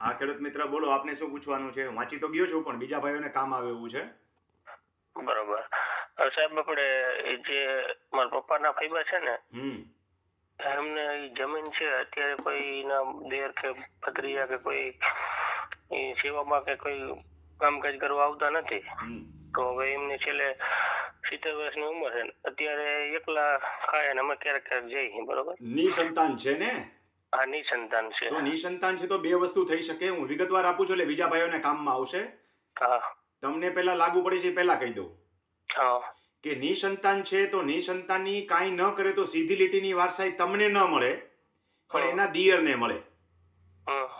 હા ખેડૂત મિત્ર બોલો આપને શું પૂછવાનું છે? વાંચી તો ગયો છું પણ બીજા ભાઈઓને કામ આવે એવું છે? બરોબર. સાહેબ આપણે જે મારા પપ્પાના ફૈબા છે ને એમને જમીન છે અત્યારે કોઈ ના દેર કે ભત્રીજા કે કોઈ સેવામાં કે કોઈ કામકાજ કરવા આવતા નથી. તો હવે એમને છેલ્લે સિત્તેર વર્ષની ઉંમર છે ને અત્યારે એકલા ખાય અને અમે ક્યારેક ક્યારેક જઈએ બરોબર? નિસંતાન છે ને? આ નિસંતાન છે. તો નિસંતાન છે તો બે વસ્તુ થઈ શકે. હું વિગતવાર આપું છું એટલે બીજા ભાઈઓને કામમાં આવશે. હા. તમને પહેલા લાગુ પડે છે પહેલા કહી દઉં. હા. કે નિસંતાન છે તો નિસંતાનની કાંઈ ન કરે તો સીધી લીટીની વારસાઈ તમને ન મળે પણ હા. એના દિયરને મળે.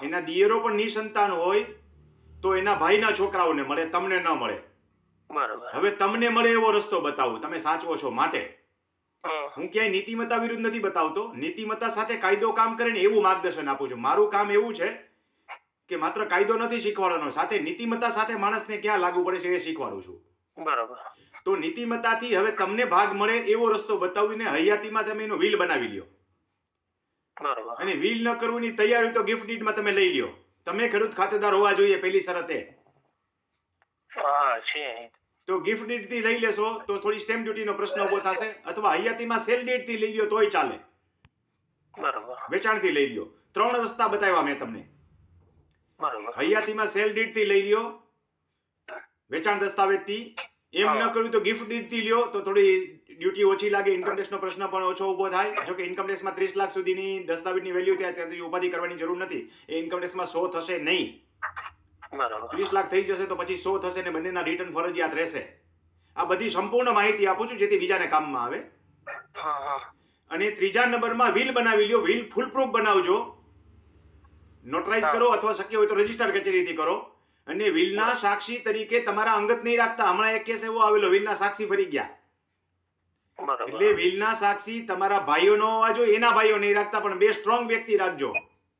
એના દિયરો પણ નિસંતાન હોય તો એના ભાઈના છોકરાઓને મળે તમને ન મળે. બરાબર. હવે તમને મળે એવો રસ્તો બતાવું. તમે સાચવો છો માટે. હું. ક્યાંય નીતિમત્તા વિરુદ્ધ નથી બતાવતો. નીતિમત્તા સાથે કાયદો કામ કરે ને એવું માર્ગદર્શન આપું છું. મારું કામ એવું છે કે માત્ર કાયદો નથી શીખવાડવાનો સાથે નીતિમત્તા સાથે માણસને ક્યાં લાગુ પડે છે એ શીખવાડું છું. બરાબર. તો નીતિમત્તાથી હવે તમને ભાગ મળે એવો રસ્તો બતાવીને હયાતીમાં તમે એનો વિલ બનાવી લ્યો. બરાબર. અને વિલ ન કરવાની તૈયારી તો ગિફ્ટ ડીડમાં તમે લઈ લ્યો. તમે ખેડૂત ખાતેદાર હોવા જોઈએ પહેલી શરત. એ હા છે. તો ગિફ્ટ ડીડથી લઈ લેશો તો થોડી સ્ટેમ્પ ડ્યુટીનો પ્રશ્ન ઊભો થશે અથવા હયાતીમાં સેલ ડીડથી લઈ લ્યો તોય ચાલે. બરોબર. વેચાણથી લઈ લ્યો. ત્રણ રસ્તા બતાવ્યા મેં તમને. બરોબર. હયાતીમાં સેલ ડીડથી લઈ લ્યો. વેચાણ દસ્તાવેજથી. એમ ન કર્યું તો ગિફ્ટ ડીડથી લ્યો તો થોડી ડ્યુટી ઓછી લાગે. ઇન્કમ ટેક્સનો પ્રશ્ન પણ ઓછો ઊભો થાય. જો કે ઇન્કમ ટેક્સમાં ત્રીસ લાખ સુધીની દસ્તાવેજની વેલ્યુ થાય ત્યાંથી ઉપાધિ કરવાની જરૂર નથી. એ ઇન્કમ ટેક્સમાં શો થશે નહીં. ત્રીસ લાખ થઈ જશે તો પછી સો થશે ને બંનેના રિટર્ન ફરજિયાત રહેશે. આ બધી સંપૂર્ણ માહિતી આપું છું જેથી બીજાને કામમાં આવે. અને ત્રીજા નંબરમાં વ્હીલ બનાવી લ્યો. વ્હીલ ફૂલ પ્રૂફ બનાવજો નોટરાઇઝ કરો અથવા શક્ય હોય તો રજિસ્ટર કચેરીથી કરો. અને વિલના સાક્ષી તરીકે તમારા અંગત નહીં રાખતા. હમણાં એક કેસ એવો આવેલો. વિલના સાક્ષી ફરી ગયા. એટલે વિલના સાક્ષી તમારા ભાઈઓ ન હોવા જોઈએ. એના ભાઈઓ નહીં રાખતા પણ બે સ્ટ્રોંગ વ્યક્તિ રાખજો.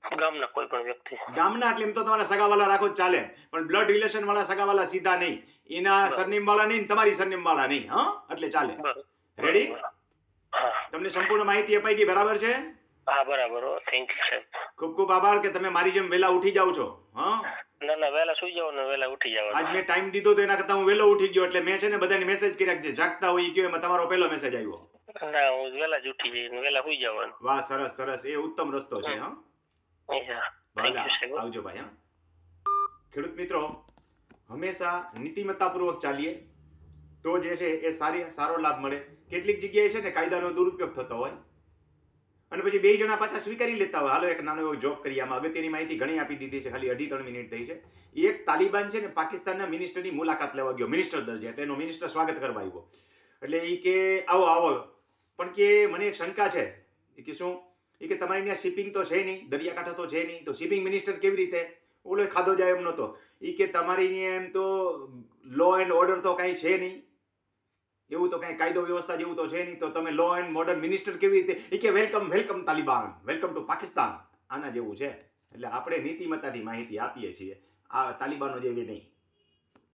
ગામના કોઈ પણ વ્યક્તિ. ગામના એટલે એમ તો તમારા સગાવાલા રાખો જ ચાલે. પણ બ્લડ રિલેશન વાળા સગાવાલા સીધા નહીં. એના સરનેમ વાળા નહીં તમારી સરનેમ વાળા નહીં હા? એટલે ચાલે. રેડી તમને સંપૂર્ણ માહિતી અપાઈ ગઈ બરાબર છે? હા બરાબર થેન્ક યુ સાહેબ ખૂબ ખૂબ આભાર કે તમે મારી જેમ વેલા ઉઠી જાવ છો હા? ના ના વેલા સુઈ જાવ ને વેલા ઉઠી આજ મેં ટાઈમ દીધો તો એના કરતા હું વહેલો ઉઠી ગયો એટલે મેં છે ને બધાને મેસેજ કર્યા કે જાગતા હોય કે કયો એમાં તમારો પહેલો મેસેજ આવ્યો. ના હું વેલા જ ઉઠી જઈને વેલા સુઈ જવાનું વાહ સરસ સરસ. એ ઉત્તમ રસ્તો છે હા? આવજો ભાઈ હા. ખેડૂત મિત્રો હંમેશા નીતિમત્તાપૂર્વક ચાલીએ. તો જે છે એ સારી સારો લાભ મળે. કેટલીક જગ્યાએ છે ને કાયદાનો દુરુપયોગ થતો હોય. અને પછી બે જણા પાછા સ્વીકારી લેતા હોય. હાલો એક નાનો એવો જોબ કરીએ. આમાં અગત્યની માહિતી ઘણી આપી દીધી છે. ખાલી અઢી ત્રણ મિનિટ થઈ છે. એક તાલિબાન છે ને પાકિસ્તાનના મિનિસ્ટરની મુલાકાત લેવા ગયો મિનિસ્ટર દરજે એટલે એનો મિનિસ્ટર સ્વાગત કરવા આવ્યો. એટલે એ કે આવો આવો. પણ કે મને એક શંકા છે. કે શું? એ કે તમારી ત્યાં શિપિંગ તો છે નહીં, દરિયાકાંઠા તો છે નહીં, તો શિપિંગ મિનિસ્ટર કેવી રીતે? ઓલો ખાધો જાય એમ નહોતો. એ કે તમારી એમ તો લો એન્ડ ઓર્ડર તો કાંઈ છે નહીં. એવું તો કાંઈ કાયદો વ્યવસ્થા જેવું તો છે નહીં, તો તમે લો એન્ડ મોડર્ન મિનિસ્ટર કેવી રીતે? એ કે welcome welcome Taliban welcome to Pakistan આના જેવું છે. એટલે આપણે નીતિમત્તાથી માહિતી આપીએ છીએ. આ તાલિબાનો જેવી નહીં.